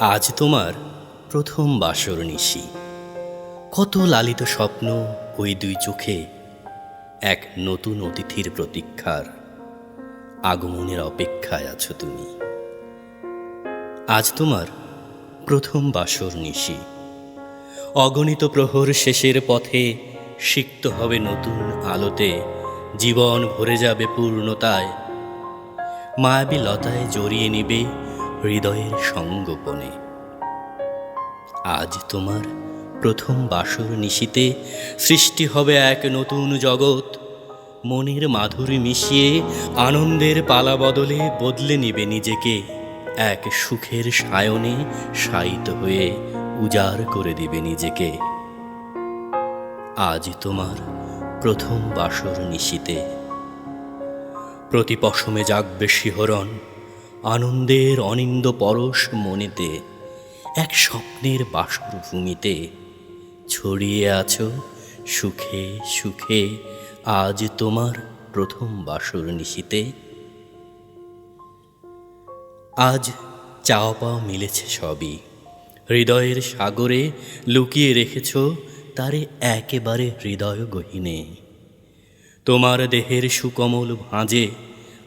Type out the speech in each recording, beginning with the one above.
আজ তোমার প্রথম বাসর নিশি। কত লালিত স্বপ্ন ওই দুই চোখে এক নতুন অতিথির প্রতীক্ষার আগমনের অপেক্ষায় আছো তুমি। আজ তোমার প্রথম বাসর নিশি। অগণিত প্রহর শেষের পথে সিক্ত হবে নতুন আলোতে, জীবন ভরে যাবে পূর্ণতায় মায়াবী লতায় জড়িয়ে নিবে হৃদয়ের সঙ্গোপনে। আজ তোমার প্রথম বাসর নিশিতে সৃষ্টি হবে এক নতুন জগৎ। মনের মাধুরী মিশিয়ে আনন্দের পালা বদলে বদলে নিবে নিজেকে। এক সুখের সায়নে শায়িত হয়ে উজাড় করে দিবে নিজেকে। আজ তোমার প্রথম বাসর নিশিতে। প্রতি পশমে জাগবে শিহরণ। আনন্দের অনিন্দ পরশ মনেতে, এক স্বপ্নের বাসর ভূমিতে ছড়িয়ে আছো সুখে সুখে, আজ তোমার প্রথম বাসর নিশিতে। আজ চাওয়া পাওয়া মিলেছে সবই, হৃদয়ের সাগরে লুকিয়ে রেখেছ তারে একেবারে হৃদয় গহীনে। তোমার দেহের সুকমল ভাঁজে,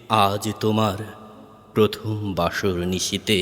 আজ তোমার প্রথম বাসর নিশিতে